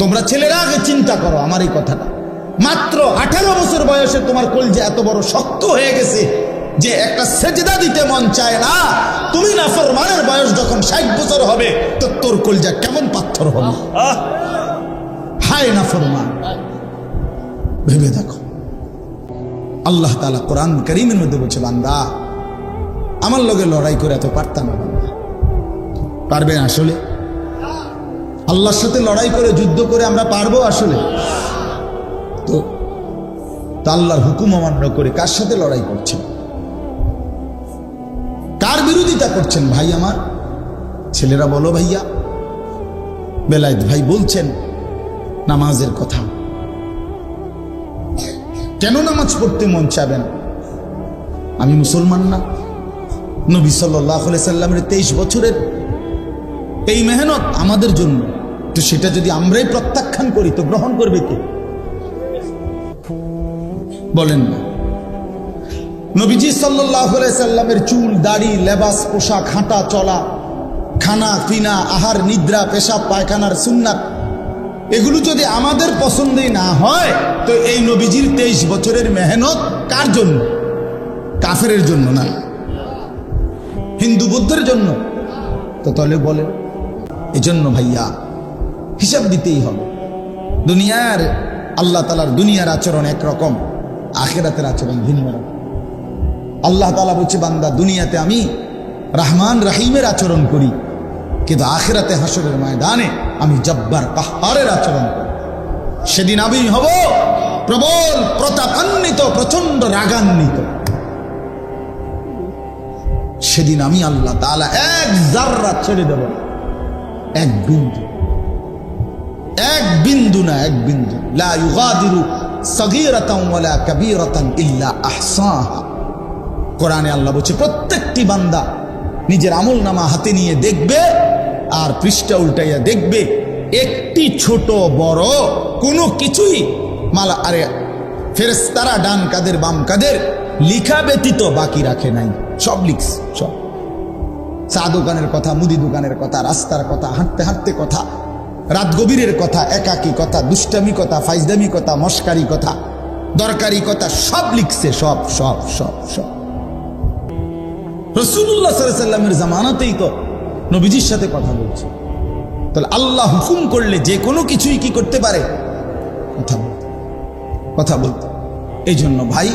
তোমরা ছেলেরা আগে চিন্তা করো আমার এই কথাটা। মাত্র আঠারো বছর বয়সে তোমার কলজে এত বড় শক্ত হয়ে গেছে যে একটা সেজদা দিতে মন চায় না। তুমি না ফরমানের বয়স যখন ষাট বছর হবে, তো তোর কলজা কেমন পাথর হবে হায় না ফরমান। ভেবে দেখো। আল্লাহ তালা কোরআন করিমের মধ্যে বলছে, বান্দা, আমার লগে লড়াই করে এত পারতাম না বান্দা। পারবেন আসলে? আল্লাহর সাথে লড়াই করে, যুদ্ধ করে আমরা পারব আসলে? তো আল্লাহর হুকুম অমান্য করে কার সাথে লড়াই করছেন? কার বিরোধিতা করছেন ভাই আমার? ছেলেরা বলো ভাইয়া। বেলায়েত ভাই বলছেন নামাজের কথা। কেন নামাজ পড়তে মন চাবে না? আমি মুসলমান না। নবী সাল্লাহ সাল্লামের তেইশ বছরের এই মেহনত আমাদের জন্য। তো সেটা যদি আমরাই প্রত্যাখ্যান করি, তো গ্রহণ করবে কে? বলেন না। নবীজি সাল্লামের চুল, দাড়ি, লেবাস, পোশাক, হাঁটা, চলা, খানা, পিনা, আহার, নিদ্রা, পেশাব, পায়খানার সুন্নাত, এগুলো যদি আমাদের পছন্দই না হয়, তো এই নবীজির তেইশ বছরের মেহনত কার জন্য? কাফের জন্য না। হিন্দু বুদ্ধের জন্য। তো তাহলে বলেন। এজন্য ভাইয়া হিসাব দিতেই হবে। দুনিয়ার আল্লাহ তালার দুনিয়ার আচরণ একরকম, আখেরাতের আচরণ ভিন্ন রকম। আল্লাহ তালা বলছে, বান্দা, দুনিয়াতে আমি রাহমান রাহিমের আচরণ করি, কিন্তু আখেরাতে হাসরের ময়দানে আমি জব্বার কাহারের আচরণ করি। সেদিন আমি হব প্রবল, প্রতাপান্বিত প্রচণ্ড রাগান্বিত। সেদিন আমি আল্লাহ তালা এক জাররা ছেড়ে দেব না। এক বিন্দু। এক বিন্দু না, এক বিন্দু। লা ইউগাদিরু সগীরাতান ওয়ালা কাবীরাতান ইল্লা আহসাহা। আল্লাহ বলছে, প্রত্যেকটি বান্দা নিজের আমল নামা হাতে নিয়ে দেখবে আর পৃষ্ঠা উল্টাইয়া দেখবে, একটি ছোট বড় কোনো কিছুই মালা আরে ফেরেস্তারা ডান কাদের, বাম কাদের লিখা ব্যতীত বাকি রাখে নাই। সব লিখস সব। চা দোকানের কথা, মুদি দোকানের কথা, রাস্তার কথা, হাঁটতে হাঁটতে কথা, রাত গভীরের কথা, একাকী কথা, দুষ্টামি কথা, ফাইজদামি কথা, মস্কারি কথা, দরকারি কথা, সব লিখছে, সব সব সব সব। রসুল্লাহ সাল্লামের জামানাতেই তো নবীজির সাথে কথা বলছে। তাহলে আল্লাহ হুকুম করলে যে কোনো কিছুই কি করতে পারে? কথা বলতে। কথা বলতে। এই জন্য ভাই,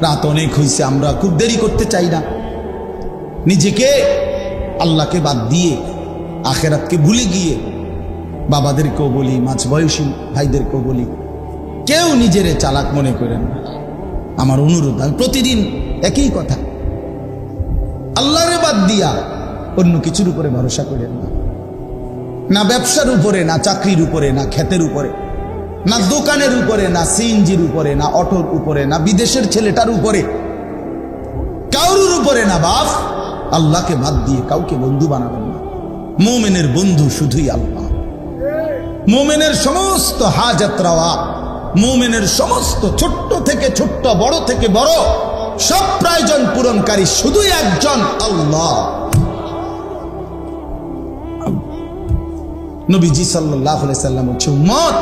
রাত অনেক হয়েছে আমরা খুব দেরি করতে চাই না। নিজেকে আল্লাহকে বাদ দিয়ে আখেরাতকে ভুলে গিয়ে বাবাদেরকেও বলি মাঝ বয়সী ভাইদেরকেও বলি, কেউ নিজেরে চালাক মনে করেন না। আমার অনুরোধ, আমি প্রতিদিন একই কথা। আল্লাহরে বাদ দিয়া অন্য কিছুর উপরে ভরসা করেন না। না ব্যবসার উপরে, না চাকরির উপরে, না ক্ষেতের উপরে, না দোকানের উপরে, না সিএনজির উপরে, না অটোর উপরে, না বিদেশের ছেলেটার উপরে, কারুর উপরে না বাপ আল্লাহকে বাদ দিয়ে কাউকে বন্ধু বানাবেন না। মোমেনের বন্ধু শুধুই আল্লাহ। মোমেনের সমস্ত হাজাত্রাওয়া মোমেনের সমস্ত ছোট্ট থেকে ছোট্ট, বড় থেকে বড়, সব প্রয়োজন পূরণকারী শুধুই একজন আল্লাহ। নবীজি সাল্লাহ সাল্লাম হচ্ছে উম্মত,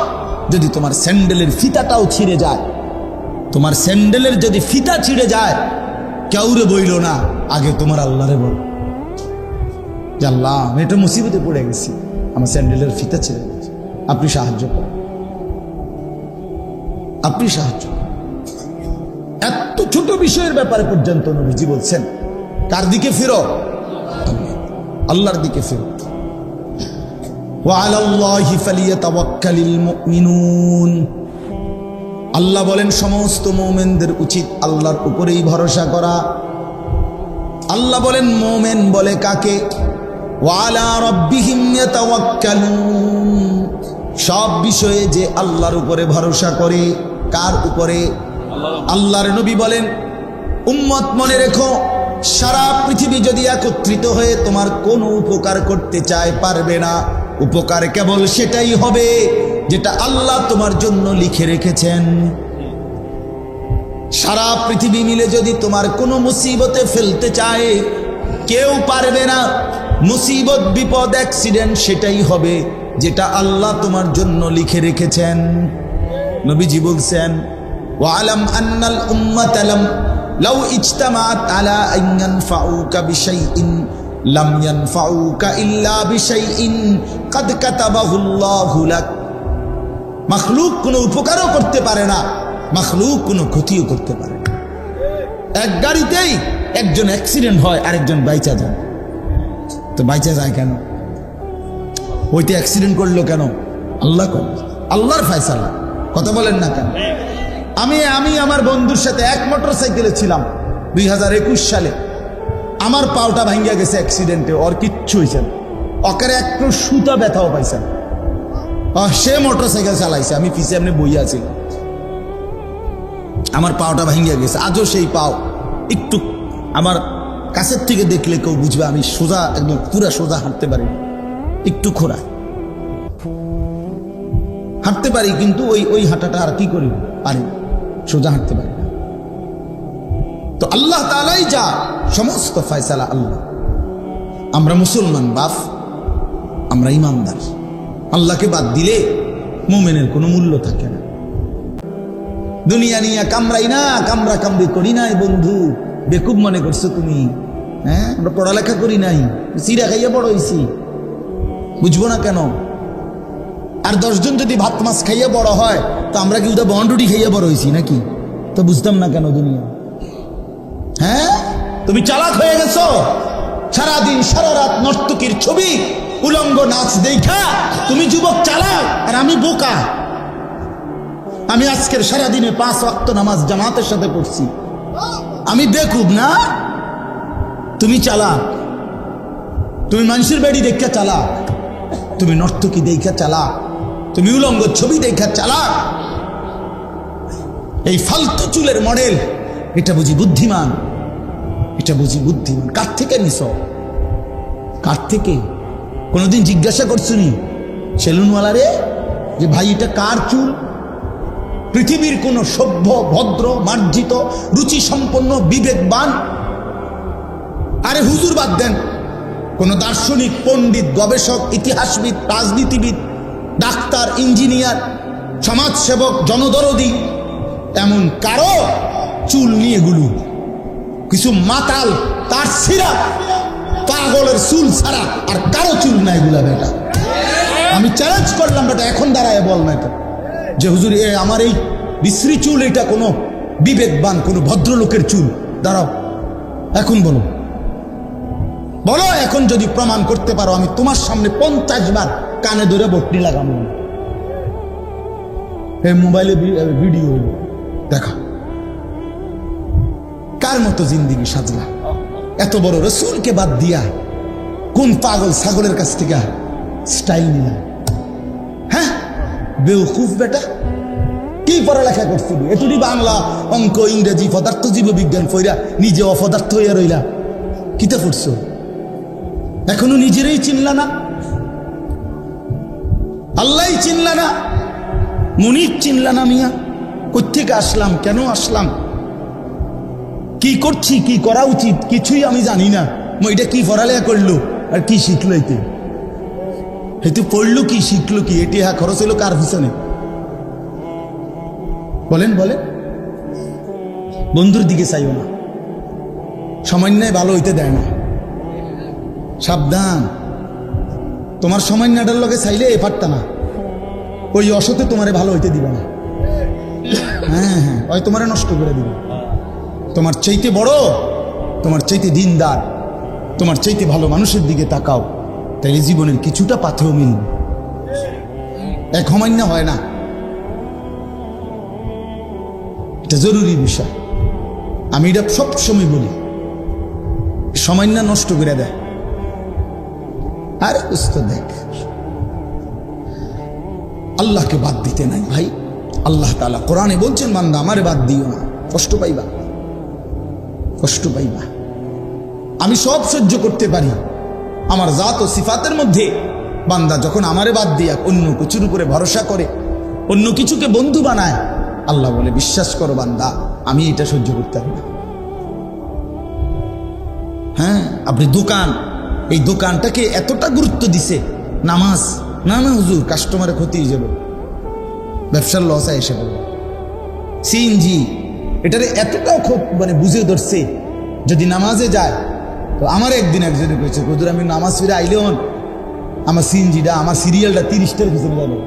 যদি তোমার স্যান্ডেলের ফিতাটাও ছিঁড়ে যায়, তোমার স্যান্ডেলের যদি ফিতা ছিঁড়ে যায় কেউরে বইল না আগে তোমার আল্লাহরে বল যে আল্লাহ আমি এটা মুসিবতে পড়ে গেছি আমার স্যান্ডেলের ফিতা ছিঁড়ে গেছে আপনি সাহায্য করেন আপনি সাহায্য করেন এত ছোট বিষয়ের ব্যাপারে পর্যন্ত নবীজি বলছেন কার দিকে ফিরো আল্লাহর দিকে ফিরো وعلى الله فليتوكل المؤمنون আল্লাহ বলেন, সমস্ত মোমেনদের উচিত আল্লাহর উপরেই ভরসা করা। আল্লাহ বলেন, মোমেন বলে কাকে? সব বিষয়ে যে আল্লাহর উপরে ভরসা করে, কার উপরে? আল্লাহর নবী বলেন, উম্মত মনে রেখো, সারা পৃথিবী যদি একত্রিত হয়ে তোমার কোনো উপকার করতে চায়, পারবে না। উপকার কেবল সেটাই হবে। যেটা আল্লাহ তোমার জন্য লিখে রেখেছেন। সারা পৃথিবী মিলে যদি তোমার কোনো মুসিবতে ফেলতে চায়, কেউ পারবে না। মুসিবত, বিপদ, অ্যাক্সিডেন্ট সেটাই হবে যেটা আল্লাহ তোমার জন্য লিখে রেখেছেন। নবীজি বলছেন, ওয়ালাম আন্নাল উম্মাতালাম লাউ ইজতামাআত আলা আন ইয়ানফাউকা বিশাইইন, লাম ইয়ানফাউকা ইল্লা বিশাইইন, কাদ কাতাবাহু আল্লাহু লাক। মাখলুক কোনো উপকারও করতে পারে না, মাখলুক কোনো ক্ষতিও করতে পারে না। এক গাড়িতেই একজন অ্যাক্সিডেন্ট হয়, আরেকজন বাইচা যায়। তো বাইচা যায় কেন? ওইটা অ্যাক্সিডেন্ট করল কেন? আল্লাহ কর। আল্লাহর ফায়সালা। কথা বলেন না কেন? আমি আমি আমার বন্ধুর সাথে এক মোটর সাইকেলে ছিলাম, দুই হাজার একুশ সালে। আমার পাওটা ভাঙ্গিয়া গেছে অ্যাক্সিডেন্টে ওর কিচ্ছু হয়েছে না। অকারে একটু সুতা ব্যথাও পাইছে সে মোটর সাইকেল চালাইছে। আমি পিছিয়ে এমনি বইয়া ছিলাম আমার পাওটা ভাঙ্গিয়া গেছে। আজও সেই পাও। একটু আমার কাছের থেকে দেখলে কেউ বুঝবে, আমি সোজা একদম পুরা সোজা হাঁটতে পারি। একটু খোরা হাঁটতে পারি, কিন্তু ওই ওই হাঁটাটা আর কি করি? পারি সোজা হাঁটতে পারি না। তো আল্লাহ তালাই যা, সমস্ত ফয়সালা আল্লাহ। আমরা মুসলমান বাপ, আমরা ইমানদার। আল্লাহকে বাদ দিলে মোমেনের কোনো মূল্য থাকে না। দুনিয়া নিয়ে কামড়াই না, কামড়া কামড়ি করি নাই বন্ধু। বেকুব মনে করছ তুমি? হ্যাঁ আমরা পড়ালেখা করি নাই চিরা খাইয়া বড় হয়েছি বুঝব না কেন? আর দশজন যদি ভাত মাছ খাইয়া বড় হয়, তো আমরা কি ওটা বন্ডুটি খাইয়া বড় হয়েছি নাকি? তো বুঝতাম না কেন দুনিয়া? হ্যাঁ? তুমি চালাক হয়ে গেছো। সারাদিন সারা রাত নর্তকীর ছবি উলঙ্গ নাচ দেখা। তুমি যুবক চালাক আর আমি বোকা। আমি আজকের সারাদিনে পাঁচ ওয়াক্ত নামাজ জামাতের সাথে পড়ছি। আমি বেকুব না? তুমি চালাক। তুমি মানুষের বাড়ি দেখা চালাক। তুমি নর্তকী দেখা চালাক। তুমি উলঙ্গ ছবি দেখা চালাক। এই ফালতু চুলের মডেল, এটা বুঝি বুদ্ধিমান। এটা বুঝি বুদ্ধিমান। কার থেকে নিস কার থেকে? কোনোদিন জিজ্ঞাসা করছুনি সেলুনওয়ালারে, যে ভাই, এটা কার চুল? পৃথিবীর কোন সভ্য, ভদ্র, মার্জিত রুচি সম্পন্ন বিবেকবান, আরে হুজুর বাদ দেন, কোন দার্শনিক, পণ্ডিত, গবেষক, ইতিহাসবিদ, রাজনীতিবিদ, ডাক্তার, ইঞ্জিনিয়ার, সমাজসেবক, জনদরদি, এমন কারও চুল নিয়ে গুলু কিছু মাতাল, তার সিরা পাগলের চুল ছাড়া আর কারও চুল নাই গুলা বেটা। আমি চ্যালেঞ্জ করলাম, বেটা, এখন দাঁড়ায় বল না এটা যে হুজুর, এ আমার এই বিশ্রী চুল, এটা কোনো বিবেকবান, কোনো ভদ্রলোকের চুল। দাঁড়াও, এখন বলো। বলো, এখন যদি প্রমাণ করতে পারো, আমি তোমার সামনে পঞ্চাশ বার কানে ধরে বটনি লাগাবো এই মোবাইলে ভিডিও দেখা। কার মতো জিন্দিগি সাজলা? এত বড় রসুলকে বাদ দিয়া কোন পাগল ছাগলের কাছ থেকে স্টাইল নিলাম? হ্যাঁ? বেউকুফ বেটা, কি পড়ালেখা করছিলি? এটুনি বাংলা অঙ্ক, ইংরেজি, পদার্থ জীব বিজ্ঞান ফইরা নিজে অপদার্থ হইয়া রইলা। কিতে পড়ছো এখনও নিজেরই চিনলা না? আল্লাহ চিনলা না? মুনির চিনলা না মিয়া? কোথেকে আসলাম? কেন আসলাম? কি করছি, কি করা উচিত, কিছুই আমি জানি না। এটা কি পড়ালেখা করল আর কি শিখলো এতে হেতু পড়ল কি শিখলো কি এটি হ্যাঁ খরচ হলো কার পিছনে? বলেন বলেন। বন্ধুর দিকে চাইও না। সামান্যায় ভালো হইতে দেয় না। সাবধান। তোমার সামান্যটার লগে চাইলে এ পারতা না। ওই অসতে তোমারে ভালো হইতে দিবে না। হ্যাঁ হ্যাঁ ওই তোমারে নষ্ট করে দিবে। তোমার চাইতে বড়, তোমার চাইতে দিনদার, তোমার চাইতে ভালো মানুষের দিকে তাকাও, তাইলে জীবনের কিছুটা পাথেও মিলবে। এক সমান্য হয় না। এটা জরুরি বিষয়। আমি এটা সবসময় বলি। সামান্য নষ্ট করে দেয়। আর উস্ত দেখ। আল্লাহকে বাদ দিতে নাই ভাই। আল্লাহ তালা কোরআনে বলছেন, বান্দা, আমারে বাদ দিও না। কষ্ট পাইবা। কষ্ট পাইবা। আমি সব সহ্য করতে পারি। আমার জাত ও সিফাতের মধ্যে বান্দা যখন আমারে বাদ দিয়া অন্য কিছুর উপরে ভরসা করে, অন্য কিছুকে বন্ধু বানায়, আল্লাহ বলে, বিশ্বাস করো বান্দা, আমি এটা সহ্য করতে পারি না। হ্যাঁ আপনি দোকান, এই দোকানটাকে এতটা গুরুত্ব দিছে, নামাজ, না না হুজুর কাস্টমারের ক্ষতি হয়ে যাবে। ব্যবসার লস এসে পড়বে। সিএনজি এটারে এতটাও খুব মানে বুঝিয়ে ধরছে, যদি নামাজে যায়, তো আমার একদিন একজনে কয়েছে কদুর আমি নামাজ ফিরে আইলেও আমার সিনজিটা, আমার সিরিয়ালটা তিরিশটার পিছনে যাবে।